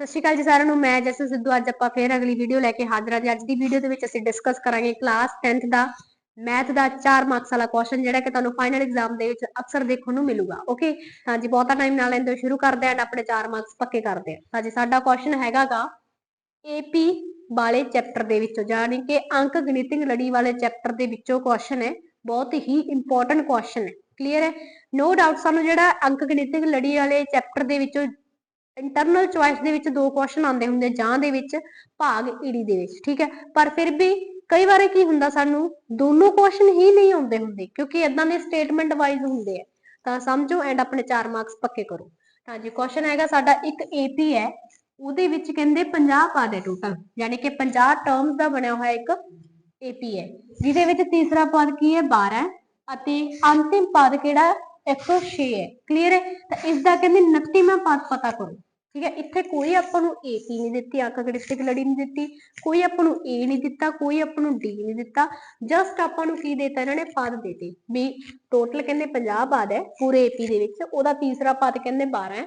ਸਤਿ ਸ਼੍ਰੀ ਅਕਾਲ ਜੀ ਸਾਰਿਆਂ ਨੂੰ, ਮੈਂ ਜਸਨ ਸਿੱਧੂ, ਅੱਜ ਆਪਾਂ ਫੇਰ ਅਗਲੀ ਵੀਡੀਓ ਲੈ ਕੇ ਹਾਜ਼ਰ ਹਾਂ ਜੀ। ਅੱਜ ਦੀ ਵੀਡੀਓ ਦੇ ਵਿੱਚ ਅਸੀਂ ਡਿਸਕਸ ਕਰਾਂਗੇ ਕਲਾਸ 10th ਦਾ ਮੈਥ ਦਾ 4 ਮਾਰਕਸ ਵਾਲਾ ਕੁਐਸਚਨ ਜਿਹੜਾ ਕਿ ਤੁਹਾਨੂੰ ਫਾਈਨਲ ਐਗਜ਼ਾਮ ਦੇ ਵਿੱਚ ਅਕਸਰ ਦੇਖਣ ਨੂੰ ਮਿਲੂਗਾ। ਓਕੇ ਤਾਂ ਜੀ ਬਹੁਤਾ ਟਾਈਮ ਨਾ ਲੈਂਦੇ ਸ਼ੁਰੂ ਕਰਦੇ ਹਾਂ ਆਪਣੇ 4 ਮਾਰਕਸ ਪੱਕੇ ਕਰਦੇ ਹਾਂ। ਤਾਂ ਜੀ ਸਾਡਾ ਕੁਐਸਚਨ ਹੈਗਾਗਾ ਏਪੀ ਵਾਲੇ ਚੈਪਟਰ ਦੇ ਵਿੱਚੋਂ, ਯਾਨੀ ਕਿ ਅੰਕ ਗਣਿਤਿਕ ਲੜੀ ਵਾਲੇ ਚੈਪਟਰ ਦੇ ਵਿੱਚੋਂ ਕੁਐਸਚਨ ਹੈ। ਬਹੁਤ ਹੀ ਇੰਪੋਰਟੈਂਟ ਕੁਐਸਚਨ ਹੈ। ਕਲੀਅਰ ਹੈ? ਨੋ ਡਾਊਟ ਸਾਨੂੰ ਜਿਹੜਾ ਅੰਕ ਗਣਿਤਿਕ ਲੜੀ ਵਾਲੇ ਚੈਪਟਰ ਦੇ ਵਿੱਚੋਂ ਇੰਟਰਨਲ ਚੁਆਇਸ ਦੇ ਵਿੱਚ ਦੋ ਕੁਐਸਚਨ ਆਉਂਦੇ ਹੁੰਦੇ ਜਾਂ ਦੇ ਵਿੱਚ, ਭਾਗ ਈੜੀ ਦੇ ਵਿੱਚ, ਠੀਕ ਹੈ? ਪਰ ਫਿਰ ਵੀ ਕਈ ਵਾਰ ਕੀ ਹੁੰਦਾ ਸਾਨੂੰ, ਦੋਨੋਂ ਕੁਐਸਚਨ ਹੀ ਨਹੀਂ ਆਉਂਦੇ ਹੁੰਦੇ, ਕਿਉਂਕਿ ਇਦਾਂ ਦੇ ਸਟੇਟਮੈਂਟ ਵਾਈਜ਼ ਹੁੰਦੇ ਆ। ਤਾਂ ਸਮਝੋ ਐਂਡ ਆਪਣੇ 4 ਮਾਰਕਸ ਪੱਕੇ ਕਰੋ। ਤਾਂ ਜੀ ਕੁਐਸਚਨ ਹੈਗਾ ਸਾਡਾ ਇੱਕ ਏਪੀ ਹੈ, ਉਹਦੇ ਵਿੱਚ ਕਹਿੰਦੇ 50 ਪਾਦ ਹੈ ਟੋਟਲ ਯਾਨੀ ਕਿ 50 ਟਰਮਸ ਦਾ ਬਣਿਆ ਹੋਇਆ ਇੱਕ ਏਪੀ ਹੈ, ਜਿਹਦੇ ਵਿੱਚ ਤੀਸਰਾ ਪਾਦ ਕੀ ਹੈ? 12 ਅਤੇ ਅੰਤਿਮ ਪਾਦ ਕਿਹੜਾ ਹੈ? 106 ਹੈ ਕਲੀਅਰ ਹੈ? ਤਾਂ ਇਸ ਦਾ ਕਹਿੰਦੇ 29ਵਾਂ ਪਾਦ ਪਤਾ ਕਰੋ। ਠੀਕ ਹੈ, ਇੱਥੇ ਕੋਈ ਆਪਾਂ ਨੂੰ ਏਪੀ ਨਹੀਂ ਦਿੱਤੀ ਅੰਕ ਲੜੀ ਨਹੀਂ ਦਿੱਤੀ, ਕੋਈ ਆਪਾਂ ਨੂੰ ਏ ਨਹੀਂ ਦਿੱਤਾ, ਕੋਈ ਆਪਾਂ ਨੂੰ ਡੀ ਨਹੀਂ ਦਿੱਤਾ ਜਸਟ ਆਪਾਂ ਨੂੰ ਕੀ ਦਿੱਤਾ ਇਹਨਾਂ ਨੇ? ਪਦ ਦਿੱਤੇ। ਵੀ ਟੋਟਲ ਕਹਿੰਦੇ 50 ਪਦ ਹੈ, ਪੂਰੇ ਏਪੀ ਦੇ ਵਿੱਚ, ਉਹਦਾ ਤੀਸਰਾ ਪਦ ਕਹਿੰਦੇ 12 ਹੈ,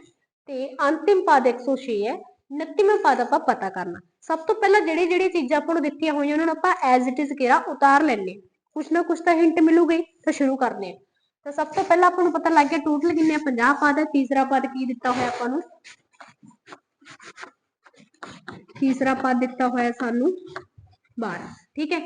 ਤੇ ਅੰਤਿਮ ਪਦ 106 ਹੈ 29ਵਾਂ ਪਦ ਆਪਾਂ ਪਤਾ ਕਰਨਾ। ਸਭ ਤੋਂ ਪਹਿਲਾਂ ਜਿਹੜੀ ਜਿਹੜੀ ਚੀਜ਼ਾਂ ਆਪਾਂ ਨੂੰ ਦਿੱਤੀਆਂ ਹੋਈਆਂ ਉਹਨਾਂ ਨੂੰ ਆਪਾਂ ਐਜ਼ ਇਟ ਇਜ਼ ਕਿਹੜਾ? ਉਤਾਰ ਲੈਣੇ ਕੁਛ ਨਾ ਕੁਛ ਤਾਂ ਹਿੰਟ ਮਿਲੂਗੀ, ਤਾਂ ਸ਼ੁਰੂ ਕਰਦੇ ਹਾਂ। ਤਾਂ ਸਭ ਤੋਂ ਪਹਿਲਾਂ ਆਪਾਂ ਨੂੰ ਪਤਾ ਲੱਗ ਗਿਆ ਟੋਟਲ ਕਿੰਨੇ ਆ? 50 ਪਦ ਹੈ, ਤੀਸਰਾ ਪਦ ਕੀ ਦਿੱਤਾ ਹੋਇਆ ਆਪਾਂ ਨੂੰ? ਤੀਸਰਾ ਪਦ ਦਿੱਤਾ ਹੋਇਆ ਸਾਨੂੰ 12 ਠੀਕ ਹੈ?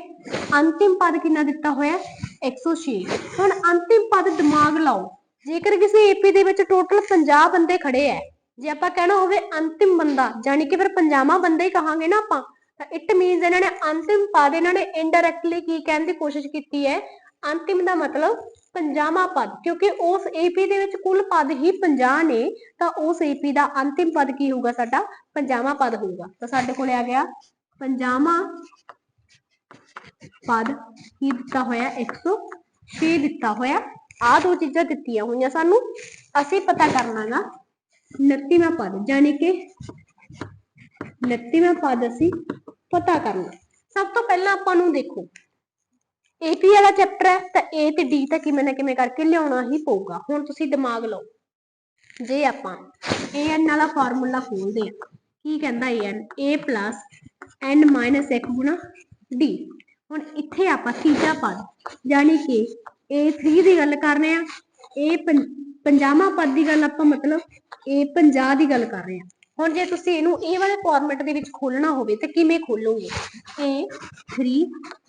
ਅੰਤਿਮ ਪਦ ਕਿੰਨਾ ਦਿੱਤਾ ਹੋਇਆ? 106 ਹੁਣ ਅੰਤਿਮ ਪਦ ਦਿਮਾਗ ਲਾਓ। ਜੇਕਰ ਕਿਸੇ ਏਪੀ ਦੇ ਵਿੱਚ ਟੋਟਲ 50 ਬੰਦੇ ਖੜੇ ਐ, ਜੇ ਆਪਾਂ ਕਹਿਣਾ ਹੋਵੇ ਅੰਤਿਮ ਬੰਦਾ ਜਾਨੀ ਕਿ ਫਿਰ ਪੰਜਾਵਾਂ ਬੰਦੇ ਹੀ ਕਹਾਂਗੇ ਨਾ ਆਪਾਂ, ਤਾਂ ਇਟ ਮੀਨਸ ਇਹਨਾਂ ਨੇ ਅੰਤਿਮ ਪਦ, ਇਹਨਾਂ ਨੇ ਇਨਡਾਇਰੈਕਟਲੀ ਕੀ ਕਹਿਣ ਦੀ ਕੋਸ਼ਿਸ਼ ਕੀਤੀ ਹੈ ਅੰਤਿਮ ਦਾ ਮਤਲਬ ਪੰਜਾਵਾਂ ਪਦ, ਕਿਉਂਕਿ ਉਸ ਏਪੀ ਦੇ ਵਿੱਚ ਕੁੱਲ ਪਦ ਹੀ 50 ਨੇ, ਤਾਂ ਉਸ ਏਪੀ ਦਾ ਅੰਤਿਮ ਪਦ ਕੀ ਹੋਊਗਾ ਸਾਡਾ? ਪੰਜਾਵਾਂ ਪਦ ਹੋਊਗਾ। ਤਾਂ ਸਾਡੇ ਕੋਲੇ ਆ ਗਿਆ ਪੰਜਾਵਾਂ ਪਦ ਕੀ ਦਿੱਤਾ ਹੋਇਆ? 106 ਦਿੱਤਾ ਹੋਇਆ। ਆ ਦੋ ਚੀਜ਼ਾਂ ਦਿੱਤੀਆਂ ਹੋਈਆਂ ਸਾਨੂੰ। ਅਸੀਂ ਪਤਾ ਕਰਨਾ ਕਰਨਾਗਾ 29ਵਾਂ ਪਦ ਯਾਨੀ ਕਿ 29ਵਾਂ ਪਦ ਅਸੀਂ ਪਤਾ ਕਰਨਾ। ਸਭ ਤੋਂ ਪਹਿਲਾਂ ਆਪਾਂ ਨੂੰ ਦੇਖੋ ਏਪੀ ਵਾਲਾ ਚੈਪਟਰ ਹੈ, ਤਾਂ ਏ ਤੇ ਡੀ ਤਾਂ ਕਿਵੇਂ ਨਾ ਕਿਵੇਂ ਕਰਕੇ ਲਿਆਉਣਾ ਹੀ ਪਊਗਾ। ਹੁਣ ਤੁਸੀਂ ਦਿਮਾਗ ਲਾਓ। ਜੇ ਆਪਾਂ an ਵਾਲਾ ਫਾਰਮੂਲਾ ਖੋਲਦੇ ਆ ਕੀ ਕਹਿੰਦਾ an a n 1 ਗੁਣਾ d ਹੁਣ ਇੱਥੇ ਆਪਾਂ ਤੀਜਾ ਪਦ ਯਾਨੀ ਕਿ a3 ਦੀ ਗੱਲ ਕਰ ਰਹੇ ਆ ਇਹ ਪੰਜਾਵਾਂ ਪਦ ਦੀ ਗੱਲ ਆਪਾਂ ਮਤਲਬ ਇਹ 50 ਦੀ ਗੱਲ ਕਰ ਰਹੇ ਆ ਹੁਣ ਜੇ ਤੁਸੀਂ ਇਹਨੂੰ ਇਹ ਵਾਲੇ ਫਾਰਮੈਟ ਦੇ ਵਿੱਚ ਖੋਲਣਾ ਹੋਵੇ ਤਾਂ ਕਿਵੇਂ ਖੋਲੋਗੇ? A 3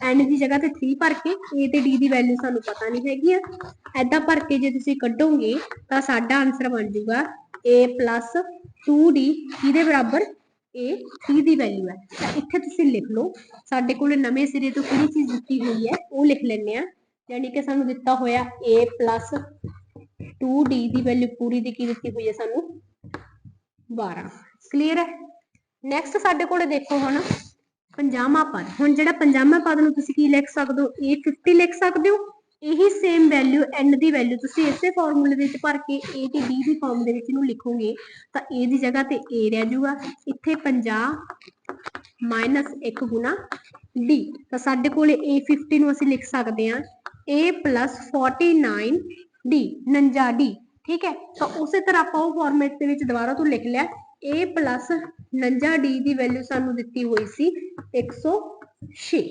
n ਦੀ ਜਗ੍ਹਾ ਤੇ 3 ਭਰ ਕੇ a ਤੇ d ਦੀ ਵੈਲਿਊ ਸਾਨੂੰ ਪਤਾ ਨਹੀਂ ਹੈਗੀ ਆ ਐਦਾਂ ਭਰ ਕੇ ਜੇ ਤੁਸੀਂ ਕੱਢੋਗੇ ਤਾਂ ਸਾਡਾ ਆਨਸਰ ਬਣ ਜਾਊਗਾ a 2d ਕਿਹਦੇ ਬਰਾਬਰ? A 3 ਦੀ ਵੈਲਿਊ ਹੈ। ਤਾਂ ਇੱਥੇ ਤੁਸੀਂ ਲਿਖ ਲਓ, ਸਾਡੇ ਕੋਲ ਨਵੇਂ ਸਿਰੇ ਤੋਂ ਕਿਹੜੀ ਚੀਜ਼ ਦਿੱਤੀ ਹੋਈ ਹੈ, ਉਹ ਲਿਖ ਲੈਂਦੇ ਆ ਯਾਨੀ ਕਿ ਸਾਨੂੰ ਦਿੱਤਾ ਹੋਇਆ a 2d ਦੀ ਵੈਲਿਊ ਪੂਰੀ ਦੀ ਕੀ ਦਿੱਤੀ ਹੋਈ ਹੈ ਸਾਨੂੰ? 12 ਕਲੀਅਰ ਹੈ? ਨੈਕਸਟ ਸਾਡੇ ਕੋਲੇ ਦੇਖੋ ਹੁਣ ਪੰਜਾਮਾ ਪਦ। ਹੁਣ ਜਿਹੜਾ ਪੰਜਾਮਾ ਪਦ ਨੂੰ ਤੁਸੀਂ ਕੀ ਲਿਖ ਸਕਦੇ ਹੋ? ਇਹ 50 ਲਿਖ ਸਕਦੇ ਹੋ? ਇਹੀ ਸੇਮ ਵੈਲਿਊ n ਦੀ ਵੈਲਿਊ ਤੁਸੀਂ ਇਸੇ ਫਾਰਮੂਲੇ ਵਿੱਚ ਭਰ ਕੇ a ਤੇ d ਦੀ ਫਾਰਮ ਦੇ ਵਿੱਚ ਇਹਨੂੰ ਲਿਖੋਗੇ, ਤਾਂ a ਦੀ ਜਗ੍ਹਾ ਤੇ a ਰਹਿ ਜਾਊਗਾ। ਇੱਥੇ 50 1 ਗੁਣਾ d ਤਾਂ ਸਾਡੇ ਕੋਲੇ a 50 ਨੂੰ ਅਸੀਂ ਲਿਖ ਸਕਦੇ ਹਾਂ। A 49 d 49 d ਠੀਕ ਹੈ? ਤਾਂ ਉਸੇ ਤਰ੍ਹਾਂ ਆਪਾਂ ਉਹ ਫਾਰਮੈਟ ਦੇ ਵਿੱਚ ਦੁਬਾਰਾ ਤੋਂ ਲਿਖ ਲਿਆ। A 49 d ਦੀ ਵੈਲਿਊ ਸਾਨੂੰ ਦਿੱਤੀ ਹੋਈ ਸੀ 106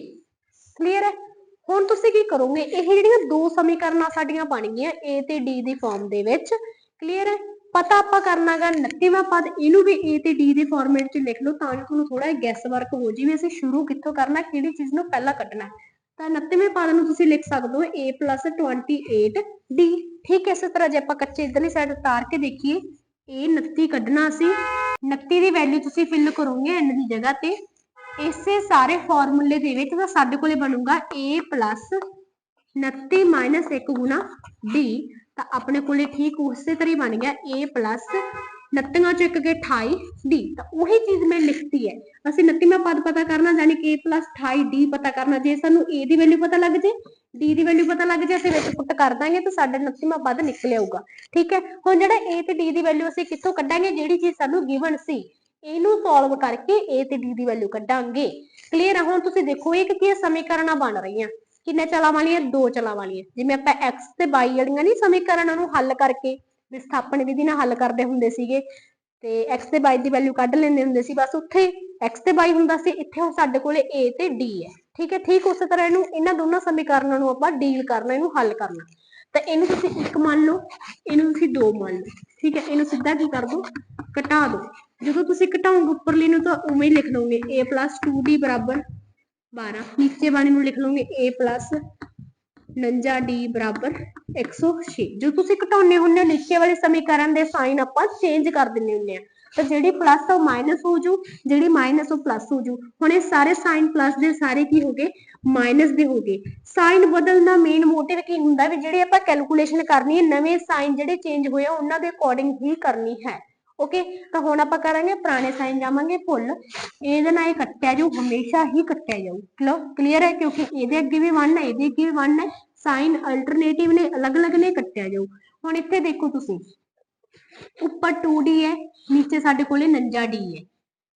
ਕਲੀਅਰ ਹੈ? ਹੁਣ ਤੁਸੀਂ ਕੀ ਕਰੋਗੇ? ਇਹ ਜਿਹੜੀਆਂ ਦੋ ਸਮੀਕਰਨਾਂ ਸਾਡੀਆਂ ਬਣ ਗਈਆਂ, a ਤੇ d ਦੀ ਫਾਰਮ ਦੇ ਵਿੱਚ ਕਲੀਅਰ ਹੈ? ਪਤਾ ਆਪਾਂ ਕਰਨਾਗਾ 29ਵਾਂ ਪਦ, ਇਹਨੂੰ ਵੀ a ਤੇ d ਦੇ ਫਾਰਮੈਟ 'ਚ ਲਿਖ ਲਓ ਤਾਂ ਕਿ ਤੁਹਾਨੂੰ ਥੋੜਾ ਗੈਸ ਵਰਕ ਹੋ ਜੀ ਵੀ ਅਸੀਂ ਸ਼ੁਰੂ ਕਿੱਥੋਂ ਕਰਨਾ, ਕਿਹੜੀ ਚੀਜ਼ ਨੂੰ ਪਹਿਲਾਂ ਕੱਢਣਾ ਤਾਂ 29ਵੇਂ ਪਦ ਨੂੰ ਤੁਸੀਂ ਲਿਖ ਸਕਦੇ ਹੋ a 28 d ਠੀਕ ਹੈ, ਇਸੇ ਤਰ੍ਹਾਂ ਜੇ ਆਪਾਂ ਕੱਚੇ ਇਧਰਲੀ ਸਾਈਡ ਉਤਾਰ ਕੇ ਦੇਖੀਏ ਇਹ 29 ਕੱਢਣਾ ਸੀ। 29 ਦੀ ਵੈਲਿਊ ਤੁਸੀਂ ਫਿਲ ਕਰੋਗੇ n ਦੀ ਜਗ੍ਹਾ ਤੇ। ਇਸੇ ਸਾਰੇ ਫਾਰਮੂਲੇ ਦੇ ਵਿੱਚ ਤਾਂ ਸਾਡੇ ਕੋਲੇ ਬਣੂਗਾ a 29 1 ਗੁਣਾ d ਤਾਂ ਆਪਣੇ ਕੋਲੇ ਠੀਕ ਉਸੇ ਤਰ੍ਹਾਂ ਹੀ ਬਣ ਗਿਆ a 29 ਚੋਂ ਇੱਕ ਕੇ 28 d ਤਾਂ ਉਹੀ ਚੀਜ਼ ਮੈਂ ਲਿਖਤੀ ਹੈ। ਅਸੀਂ 29ਵਾਂ ਪਦ ਪਤਾ ਕਰਨਾ ਯਾਨੀ ਕਿ a 28 d ਪਤਾ ਕਰਨਾ। ਜੇ ਸਾਨੂੰ a ਦੀ ਵੈਲਿਊ ਪਤਾ ਲੱਗ ਜੇ, d ਦੀ ਵੈਲਿਊ ਪਤਾ ਲੱਗ ਜੇ, ਅਸੀਂ ਵਿੱਚ ਪੁੱਟ ਕਰ ਦਾਂਗੇ ਤਾਂ ਸਾਡਾ 29ਵਾਂ ਪਦ ਨਿਕਲ ਆਊਗਾ। ਠੀਕ ਹੈ? ਹੁਣ ਜਿਹੜਾ a ਤੇ d ਦੀ ਵੈਲਿਊ ਅਸੀਂ ਕਿੱਥੋਂ ਕੱਢਾਂਗੇ? ਜਿਹੜੀ ਚੀਜ਼ ਸਾਨੂੰ ਗਿਵਨ ਸੀ, ਇਹਨੂੰ ਸੋਲਵ ਕਰਕੇ a ਤੇ d ਦੀ ਵੈਲਿਊ ਕੱਢਾਂਗੇ। ਕਲੀਅਰ ਆ? ਹੁਣ ਤੁਸੀਂ ਦੇਖੋ, ਇਹ ਕੀ ਸਮੀਕਰਨਾਂ ਬਣ ਰਹੀਆਂ? ਕਿੰਨੇ ਚਲਾਂ ਵਾਲੀਆਂ? ਦੋ ਚਲਾ ਵਾਲੀਆਂ। ਜਿਵੇਂ ਆਪਾਂ x ਤੇ y ਵਾਲੀਆਂ ਨਹੀਂ ਸਮੀਕਰਨਾਂ ਨੂੰ ਹੱਲ ਕਰਕੇ ਵਿਸਥਾਪਨ ਵਿਧੀ ਨਾਲ ਹੱਲ ਕਰਦੇ ਹੁੰਦੇ ਸੀਗੇ ਤੇ x ਤੇ y ਦੀ ਵੈਲਿਊ ਕੱਢ ਲੈਂਦੇ ਹੁੰਦੇ ਸੀ, ਬਸ ਉੱਥੇ x ਤੇ y ਹੁੰਦਾ ਸੀ, ਇੱਥੇ ਹੁਣ ਸਾਡੇ ਕੋਲੇ a ਤੇ d ਹੈ, ਠੀਕ ਹੈ, ਠੀਕ ਉਸੇ ਤਰ੍ਹਾਂ ਇਹਨੂੰ, ਇਹਨਾਂ ਦੋਨਾਂ ਸਮੀਕਰਨਾਂ ਨੂੰ ਆਪਾਂ ਡੀਲ ਕਰਨਾ, ਇਹਨੂੰ ਹੱਲ ਕਰਨਾ, ਤਾਂ ਇਹਨੂੰ ਤੁਸੀਂ ਇੱਕ ਮੰਨ ਲਓ, ਇਹਨੂੰ ਤੁਸੀਂ ਦੋ ਮੰਨ ਲਓ, ਠੀਕ ਹੈ, ਇਹਨੂੰ ਸਿੱਧਾ ਕੀ ਕਰ ਦੋ, ਘਟਾ ਦੋ, ਜਦੋਂ ਤੁਸੀਂ ਘਟਾਓਗੇ ਉੱਪਰਲੀ ਨੂੰ ਤਾਂ ਉਵੇਂ ਹੀ ਲਿਖ ਲਓਗੇ, a 2d ਬਰਾਬਰ 12 ਨੀਚੇ ਵਾਲੇ ਨੂੰ ਲਿਖ ਲਓਗੇ a 49 d ਬਰਾਬਰ 106 ਜੋ ਤੁਸੀਂ ਘਟਾਉਣੇ ਹੁੰਦੇ ਹੋ ਨੀਚੇ ਵਾਲੇ ਸਮੀਕਰਨ ਦੇ ਸਾਈਨ ਆਪਾਂ ਚੇਂਜ ਕਰ ਦਿੰਨੇ ਹੁੰਦੇ ਆ ਤਾਂ ਜਿਹੜੀ ਪਲੱਸ ਉਹ ਮਾਈਨਸ ਹੋ ਜੂ ਜਿਹੜੀ ਮਾਈਨਸ ਉਹ ਪਲੱਸ ਹੋ ਜੂ ਹੁਣ ਇਹ ਸਾਰੇ ਸਾਈਨ ਪਲੱਸ ਦੇ ਸਾਰੇ ਕੀ ਹੋ ਗਏ? ਮਾਈਨਸ ਦੇ ਹੋ ਗਏ। ਸਾਈਨ ਬਦਲਣ ਦਾ ਮੇਨ ਮੋਟਿਵ ਕੀ ਹੁੰਦਾ ਵੀ ਜਿਹੜੇ ਆਪਾਂ ਕੈਲਕੂਲੇਸ਼ਨ ਕਰਨੀ ਹੈ, ਨਵੇਂ ਸਾਈਨ ਜਿਹੜੇ ਚੇਂਜ ਹੋਏ ਆ, ਉਹਨਾਂ ਦੇ ਅਕੋਰਡਿੰਗ ਹੀ ਕਰਨੀ ਹੈ। ਓਕੇ ਤਾਂ ਹੁਣ ਆਪਾਂ ਕਰਾਂਗੇ ਪੁਰਾਣੇ ਸਾਈਨ ਜਾਵਾਂਗੇ ਭੁੱਲ ਇਹਦੇ ਨਾਲ ਇਹ ਕੱਟਿਆ ਜਾਊ, ਹਮੇਸ਼ਾ ਹੀ ਕੱਟਿਆ ਜਾਊ। ਲੋ ਕਲੀਅਰ ਹੈ? ਕਿਉਂਕਿ ਇਹਦੇ ਅੱਗੇ ਵੀ 1 ਹੈ, ਇਹਦੇ ਅੱਗੇ ਵੀ 1 ਹੈ। ਸਾਈਨ ਅਲਟਰਨੇਟਿਵ ਨੇ, ਅਲੱਗ-ਅਲੱਗ ਨੇ ਕੱਟਿਆ ਜਾਊ। ਹੁਣ ਇੱਥੇ ਦੇਖੋ ਤੁਸੀਂ। ਉੱਪਰ 2d ਹੈ, ਨੀਚੇ ਸਾਡੇ ਕੋਲੇ 49d ਹੈ।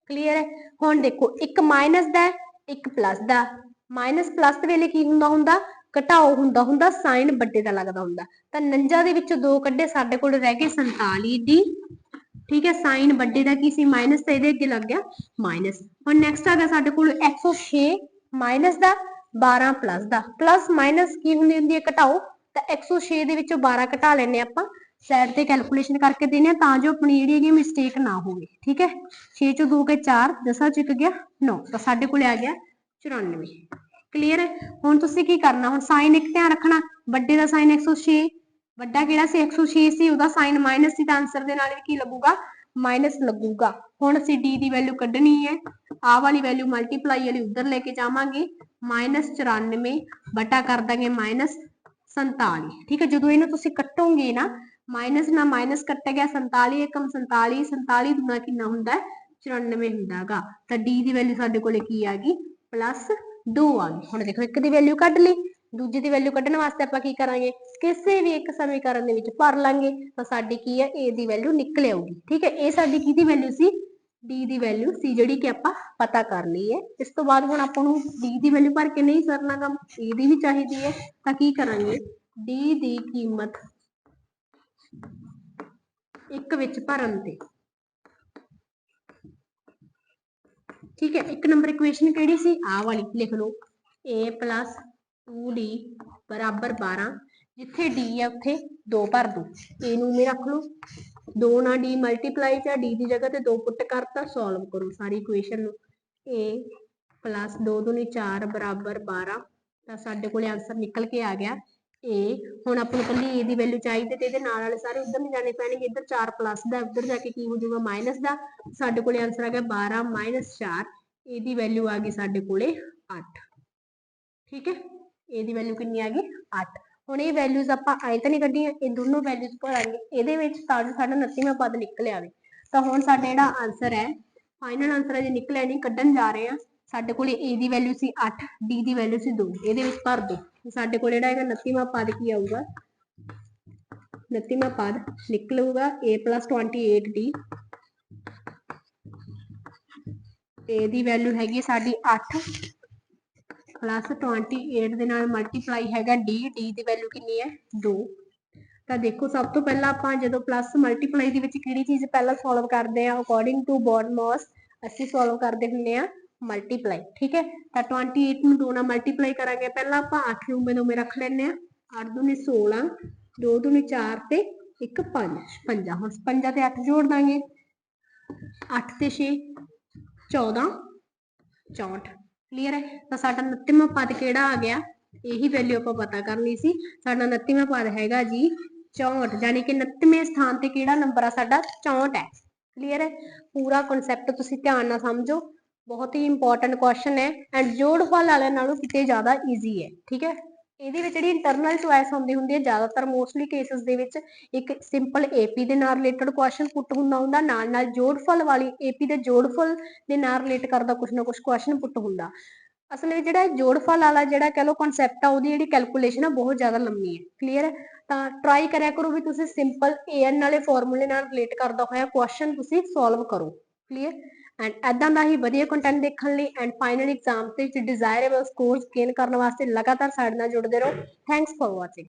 ਕਲੀਅਰ ਹੈ? ਹੁਣ ਦੇਖੋ, ਇੱਕ ਮਾਈਨਸ ਦਾ ਇੱਕ ਪਲੱਸ ਦਾ। ਮਾਈਨਸ ਪਲੱਸ ਵੇਲੇ ਕੀ ਹੁੰਦਾ ਹੁੰਦਾ? ਘਟਾਓ ਹੁੰਦਾ ਹੁੰਦਾ ਸਾਈਨ ਵੱਡੇ ਦਾ ਲੱਗਦਾ ਹੁੰਦਾ। ਤਾਂ 49 ਦੇ ਵਿੱਚੋਂ ਦੋ ਕੱਢੇ, ਸਾਡੇ ਕੋਲ ਰਹਿ ਗਏ 47d ਠੀਕ ਹੈ ਸਾਈਨ ਵੱਡੇ ਦਾ ਕੀ ਸੀ? ਮਾਈਨਸ ਤੇ ਇਹਦੇ ਅੱਗੇ ਲੱਗ ਗਿਆ ਮਾਈਨਸ ਹੁਣ ਨੈਕਸਟ ਆ ਗਿਆ ਸਾਡੇ ਕੋਲ 106 ਮਾਈਨਸ ਦਾ 12 ਪਲੱਸ ਦਾ। ਪਲੱਸ ਮਾਈਨਸ ਕੀ ਹੁੰਦੀ ਹੁੰਦੀ ਹੈ? ਘਟਾਓ। ਤਾਂ 106 ਦੇ ਵਿੱਚੋਂ 12 ਘਟਾ ਲੈਣੇ ਆਪਾਂ। ਸਾਈਡ ਤੇ ਕੈਲਕੂਲੇਸ਼ਨ ਕਰਕੇ ਦੇਣੇ ਆ ਤਾਂ ਜੋ ਆਪਣੀ ਜਿਹੜੀ ਹੈਗੀ ਮਿਸਟੇਕ ਨਾ ਹੋਵੇ। ਠੀਕ ਹੈ? 6 ਚੋਂ 2 ਕੇ 4 10 ਚ ਇੱਕ ਗਿਆ 9 ਤਾਂ ਸਾਡੇ ਕੋਲ ਆ ਗਿਆ 94 ਕਲੀਅਰ ਹੈ? ਹੁਣ ਤੁਸੀਂ ਕੀ ਕਰਨਾ? ਹੁਣ ਸਾਈਨ ਇੱਕ ਧਿਆਨ ਰੱਖਣਾ। ਵੱਡੇ ਦਾ ਸਾਈਨ 106 ਵੱਡਾ ਕਿਹੜਾ ਸੀ? 106 ਸੀ ਉਹਦਾ ਸਾਈਨ ਮਾਈਨਸ ਸੀ ਤਾਂ ਆਨਸਰ ਦੇ ਨਾਲ ਵੀ ਕੀ ਲੱਗੂਗਾ? ਮਾਈਨਸ ਲੱਗੂਗਾ। ਹੁਣ ਅਸੀਂ d ਦੀ ਵੈਲਿਊ ਕੱਢਣੀ ਹੈ। ਆਹ ਵਾਲੀ ਵੈਲਿਊ ਮਲਟੀਪਲਾਈ ਵਾਲੀ ਉਧਰ ਲੈ ਕੇ ਜਾਵਾਂਗੇ। ਮਾਈਨਸ 94 ਬਟਾ ਕਰ ਦਾਂਗੇ ਮਾਈਨਸ 47 ਠੀਕ ਹੈ, ਜਦੋਂ ਇਹਨੂੰ ਤੁਸੀਂ ਕੱਟੋਗੇ ਨਾ ਮਾਈਨਸ ਨਾਲ ਮਾਈਨਸ ਕੱਟ ਗਿਆ 47 ਏਕਮ 47 47 ਦੁਨਾ ਕਿੰਨਾ ਹੁੰਦਾ ਹੈ? 94 ਹੁੰਦਾਗਾ ਤਾਂ d ਦੀ ਵੈਲਿਊ ਸਾਡੇ ਕੋਲੇ ਕੀ ਆ ਗਈ? ਪਲੱਸ 2 ਆ ਗਈ। ਹੁਣ ਦੇਖੋ, ਇੱਕ ਦੀ ਵੈਲਿਊ ਕੱਢ ਲਈ। ਦੂਜੇ ਦੀ ਵੈਲਿਊ ਕੱਢਣ ਵਾਸਤੇ ਆਪਾਂ ਕੀ ਕਰਾਂਗੇ? ਕਿਸੇ ਵੀ ਇੱਕ ਸਮੀਕਰਨ ਦੇ ਵਿੱਚ ਭਰ ਲਾਂਗੇ, ਤਾਂ ਸਾਡੀ ਕੀ ਹੈ? A ਦੀ ਵੈਲਿਊ ਨਿਕਲ ਆਊਗੀ। ਠੀਕ ਹੈ? ਇਹ ਸਾਡੀ ਕਿਹਦੀ ਵੈਲਿਊ ਸੀ? D ਦੀ ਵੈਲਿਊ ਸੀ, ਜਿਹੜੀ ਕਿ ਆਪਾਂ ਪਤਾ ਕਰ ਲਈ ਹੈ। ਇਸ ਤੋਂ ਬਾਅਦ ਹੁਣ ਆਪਾਂ ਨੂੰ d ਦੀ ਵੈਲਿਊ ਭਰ ਕੇ ਨਹੀਂ ਸਰਨਾ ਕੰਮ, a ਦੀ ਵੀ ਚਾਹੀਦੀ ਹੈ। ਤਾਂ ਕੀ ਕਰਾਂਗੇ? D ਦੀ ਕੀਮਤ ਇੱਕ ਵਿੱਚ ਭਰਨ ਤੇ। ਠੀਕ ਹੈ? ਇੱਕ ਨੰਬਰ ਇਕੁਏਸ਼ਨ ਕਿਹੜੀ ਸੀ? ਆਹ ਵਾਲੀ, ਲਿਖ ਲਓ। A 2d ਬਰਾਬਰ 12 ਜਿੱਥੇ d ਹੈ ਉੱਥੇ 2 ਭਰ ਦੋ a ਨੂੰ ਉਵੇਂ ਰੱਖ ਲਓ 2 ਨਾਲ d ਮਲਟੀਪਲਾਈ ਜਾਂ d ਦੀ ਜਗ੍ਹਾ ਤੇ 2 ਪੁੱਟ ਕਰਤਾ ਸੋਲਵ ਕਰੋ ਸਾਰੀ ਇਕੁਏਸ਼ਨ ਨੂੰ। A 2 ਦੂਣੀ 4 ਬਰਾਬਰ 12 ਤਾਂ ਸਾਡੇ ਕੋਲੇ ਆਨਸਰ ਨਿਕਲ ਕੇ ਆ ਗਿਆ। A, ਹੁਣ ਆਪਾਂ ਨੂੰ ਕੱਲੀ a ਦੀ ਵੈਲਿਊ ਚਾਹੀਦੀ ਤੇ ਇਹਦੇ ਨਾਲ ਵਾਲੇ ਸਾਰੇ ਉਧਰ ਨੂੰ ਜਾਣੇ ਪੈਣਗੇ। ਇੱਧਰ 4 ਪਲੱਸ ਦਾ, ਉੱਧਰ ਜਾ ਕੇ ਕੀ ਹੋ ਜਾਊਗਾ ਮਾਈਨਸ ਦਾ। ਸਾਡੇ ਕੋਲੇ ਆਨਸਰ ਆ ਗਿਆ 12 4 a ਦੀ ਵੈਲਿਊ ਆ ਗਈ ਸਾਡੇ ਕੋਲੇ 8 ਠੀਕ ਹੈ? ਇਹਦੀ ਵੈਲਿਊ ਕਿੰਨੀ ਆ ਗਈ? 8 ਹੁਣ ਇਹ ਵੈਲਿਊਜ਼ ਆਪਾਂ ਆਏ ਤਾਂ ਨਹੀਂ ਕੱਢੀਆਂ, ਇਹ ਦੋਨੋਂ ਵੈਲਿਊਜ਼ ਭਰਾਂਗੇ ਇਹਦੇ ਵਿੱਚ ਤਾਂ ਸਾਡਾ 29ਵਾਂ ਪਦ ਨਿਕਲ ਆਵੇ ਤਾਂ ਹੁਣ ਸਾਡਾ ਜਿਹੜਾ ਆਨਸਰ ਹੈ ਫਾਈਨਲ ਆਨਸਰ ਜੇ ਨਿਕਲਿਆ ਨਹੀਂ, ਕੱਢਣ ਜਾ ਰਹੇ ਆ ਸਾਡੇ ਕੋਲੇ a ਦੀ ਵੈਲਿਊ ਸੀ 8 d ਦੀ ਵੈਲਿਊ ਸੀ 2 ਇਹਦੇ ਵਿੱਚ ਭਰ ਦੋ। ਸਾਡੇ ਕੋਲ ਜਿਹੜਾ ਹੈਗਾ 29ਵਾਂ ਪਦ ਕੀ ਆਊਗਾ? 29ਵਾਂ ਪਦ ਨਿਕਲੂਗਾ a 28d ਤੇ ਦੀ ਵੈਲਿਊ ਹੈਗੀ ਸਾਡੀ 8 28 ਦੇ ਨਾਲ ਮਲਟੀਪਲਾਈ ਹੈਗਾ d d ਦੀ ਵੈਲਿਊ ਕਿੰਨੀ ਹੈ? 2 ਤਾਂ ਦੇਖੋ, ਸਭ ਤੋਂ ਪਹਿਲਾਂ ਆਪਾਂ ਜਦੋਂ ਪਲੱਸ ਮਲਟੀਪਲਾਈ ਦੇ ਵਿੱਚ ਕਿਹੜੀ ਚੀਜ਼ ਪਹਿਲਾਂ ਸੋਲਵ ਕਰਦੇ ਆ ਅਕੋਰਡਿੰਗ ਟੂ ਬੋਰਨਮੋਸ ਅਸੀਂ ਸੋਲਵ ਕਰਦੇ ਹੁੰਦੇ ਆ ਮਲਟੀਪਲਾਈ ਠੀਕ ਹੈ? ਤਾਂ 28 ਨੂੰ 2 ਨਾਲ ਮਲਟੀਪਲਾਈ ਕਰਾਂਗੇ। ਪਹਿਲਾਂ ਆਪਾਂ 8 ਨੂੰ ਉਵੇਂ ਉਵੇਂ ਰੱਖ ਲੈਣੇ ਆ 8 ਦੂਨੇ 16 2 ਦੂਨੇ 4 ਤੇ 1 5 ਪੰਜਾ ਹੁਣ 5 ਤੇ 8 ਜੋੜ ਦਾਂਗੇ। 8 ਤੇ 6 14 64 ਕਲੀਅਰ ਹੈ, ਤਾਂ ਸਾਡਾ 29ਵਾਂ ਪਦ ਕਿਹੜਾ ਆ ਗਿਆ? ਇਹੀ ਵੈਲਿਊ ਆਪਾਂ ਪਤਾ ਕਰਨੀ ਸੀ। ਸਾਡਾ 29ਵਾਂ ਪਦ ਹੈਗਾ ਜੀ 64 ਯਾਨੀ ਕਿ 29ਵੇਂ ਸਥਾਨ ਤੇ ਕਿਹੜਾ ਨੰਬਰ ਆ ਸਾਡਾ? 64 ਹੈ। ਕਲੀਅਰ ਹੈ? ਪੂਰਾ ਕਨਸੈਪਟ ਤੁਸੀਂ ਧਿਆਨ ਨਾਲ ਸਮਝੋ। ਬਹੁਤ ਹੀ ਇੰਪੋਰਟੈਂਟ ਕੁਐਸਚਨ ਹੈ ਐਂਡ ਜੋੜ ਜੋੜਫਲ ਵਾਲਿਆਂ ਨਾਲੋਂ ਕਿਤੇ ਜ਼ਿਆਦਾ ਈਜ਼ੀ ਹੈ। ਠੀਕ ਹੈ? ਇਹਦੇ ਵਿੱਚ ਜਿਹੜੀ ਇੰਟਰਨਲ ਚੁਆਇਸ ਹੁੰਦੀ ਹੁੰਦੀ ਹੈ, ਜ਼ਿਆਦਾਤਰ ਮੋਸਟਲੀ ਕੇਸਿਸ ਦੇ ਵਿੱਚ ਇੱਕ ਸਿੰਪਲ ਏਪੀ ਦੇ ਨਾਲ ਰਿਲੇਟਡ ਕੁਐਸਚਨ ਪੁੱਟ ਹੁੰਦਾ ਹੁੰਦਾ, ਨਾਲ ਨਾਲ ਜੋੜਫਲ ਵਾਲੀ ਏਪੀ ਦੇ ਜੋੜਫਲ ਦੇ ਨਾਲ ਰਿਲੇਟ ਕਰਦਾ ਕੁਝ ਨਾ ਕੁਝ ਕੁਐਸਚਨ ਪੁੱਟ ਹੁੰਦਾ। ਅਸਲ ਵਿੱਚ ਜਿਹੜਾ ਜੋੜਫਲ ਵਾਲਾ ਜਿਹੜਾ ਕਹ ਲੋ ਕਨਸੈਪਟ ਆ, ਉਹਦੀ ਜਿਹੜੀ ਕੈਲਕੂਲੇਸ਼ਨ ਆ, ਬਹੁਤ ਜ਼ਿਆਦਾ ਲੰਮੀ ਹੈ। ਕਲੀਅਰ ਤਾਂ ਟਰਾਈ ਕਰਿਆ ਕਰੋ ਵੀ ਤੁਸੀਂ ਸਿੰਪਲ ਏਐਨ ਵਾਲੇ ਫਾਰਮੂਲੇ ਨਾਲ ਰਿਲੇਟ ਕਰਦਾ ਹੋਇਆ ਕੁਐਸਚਨ ਤੁਸੀਂ ਸੋਲਵ ਕਰੋ। ਕਲੀਅਰ ਐਂਡ ਐਦਾਂ ਦਾ ਹੀ ਵਧੀਆ ਕੰਟੈਂਟ ਦੇਖਣ ਲਈ ਐਂਡ ਫਾਈਨਲ ਐਗਜ਼ਾਮ ਦੇ ਵਿੱਚ ਡਿਜ਼ਾਇਰੇਬਲ ਸਕੋਰਸ ਗੇਨ ਕਰਨ ਵਾਸਤੇ ਲਗਾਤਾਰ ਸਾਡੇ ਨਾਲ ਜੁੜਦੇ ਰਹੋ। Thanks for watching